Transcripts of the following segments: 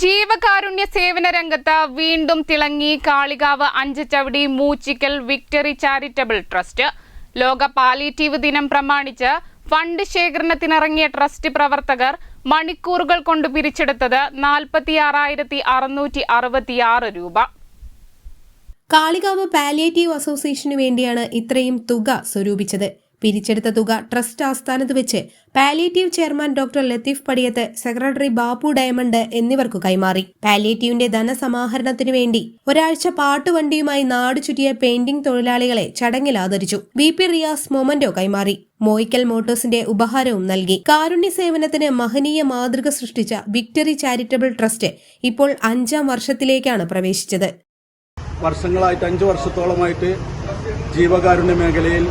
ജീവകാരുണ്യ സേവന രംഗത്ത് വീണ്ടും തിളങ്ങി Kalikavu Anchachavadi Moochikkal victory charitable trust. ലോക പാലിയേറ്റീവ് ദിനം പ്രമാണിച്ച് ഫണ്ട് ശേഖരണത്തിനിറങ്ങിയ ട്രസ്റ്റ് പ്രവർത്തകർ മണിക്കൂറുകൾ കൊണ്ട് പിരിച്ചെടുത്തത് നാൽപ്പത്തി ആറായിരത്തി അറുന്നൂറ്റി അറുപത്തിയാറ് രൂപ. കാളികാവ് പാലിയേറ്റീവ് അസോസിയേഷനു വേണ്ടിയാണ് ഇത്രയും തുക സ്വരൂപിച്ചത്. പിരിച്ചെടുത്ത തുക ട്രസ്റ്റ് ആസ്ഥാനത്ത് വെച്ച് palliative chairman doctor Latheef Padiyath secretary Bappu diamond എന്നിവർക്കു കൈമാറി. പാലിയേറ്റീവിന്റെ ധനസമാഹരണത്തിനു വേണ്ടി ഒരാഴ്ച പാട്ടുവണ്ടിയുമായി നാട് ചുറ്റിയ പെയിന്റിംഗ് തൊഴിലാളികളെ ചടങ്ങിൽ ആദരിച്ചു. ബി പി റിയാസ് മൊമന്റോ കൈമാറി. മോയിക്കൽ മോട്ടോഴ്സിന്റെ ഉപഹാരവും നൽകി. കാരുണ്യ സേവനത്തിന് മഹനീയ മാതൃക സൃഷ്ടിച്ച വിക്ടറി ചാരിറ്റബിൾ ട്രസ്റ്റ് ഇപ്പോൾ അഞ്ചാം വർഷത്തിലേക്കാണ് പ്രവേശിച്ചത്. വർഷങ്ങളായിട്ട് അഞ്ച് വർഷത്തോളമായിട്ട് ജീവകാരുണ്യ മേഖലയിൽ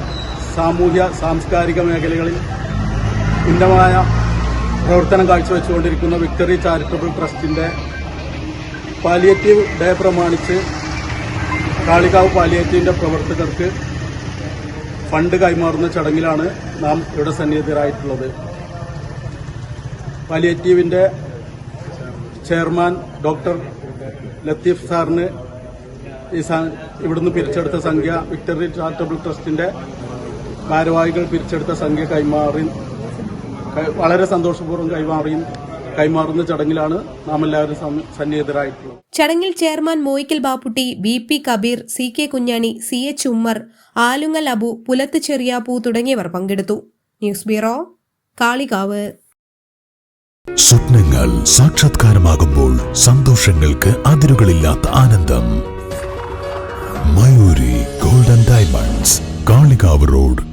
സാമൂഹ്യ സാംസ്കാരിക മേഖലകളിൽ ഉന്നതമായ പ്രവർത്തനം കാഴ്ചവെച്ചുകൊണ്ടിരിക്കുന്ന വിക്ടറി ചാരിറ്റബിൾ ട്രസ്റ്റിന്റെ പാലിയേറ്റീവ് ഡേ പ്രമാണിച്ച് കാളികാവ് പാലിയേറ്റീവിന്റെ പ്രവർത്തകർക്ക് ഫണ്ട് കൈമാറുന്ന ചടങ്ങിലാണ് നാം ഇവിടെ സന്നിഹിതരായിട്ടുള്ളത്. പാലിയേറ്റീവിന്റെ ചെയർമാൻ ഡോക്ടർ ലത്തീഫ് സാറിന് ഈ ഇവിടുന്ന് പിരിച്ചെടുത്ത സംഖ്യ വിക്ടറി ചാരിറ്റബിൾ ട്രസ്റ്റിന്റെ ഭാരവാഹികൾ പിരിച്ചെടുത്ത സംഖ്യ കൈമാറി വളരെ സന്തോഷപൂർവം കൈമാറിയും കൈമാറുന്ന ചടങ്ങിലാണ് നാം എല്ലാവരും സന്നിഹിതരായിട്ടുള്ളത്. ചടങ്ങിൽ chairman Moyikkal Bapputty B P Kabeer C K Kunhani C H Ummer Alungal Abu Pulath Cheriyappu തുടങ്ങിയവർ പങ്കെടുത്തു. News bureau Kalikavu. സ്വപ്നങ്ങൾ സാക്ഷാത്കാരമാകുമ്പോൾ സന്തോഷങ്ങൾക്ക് അതിരുകളില്ലാത്ത ആനന്ദം. Mayuri golden diamonds Kalikavu road.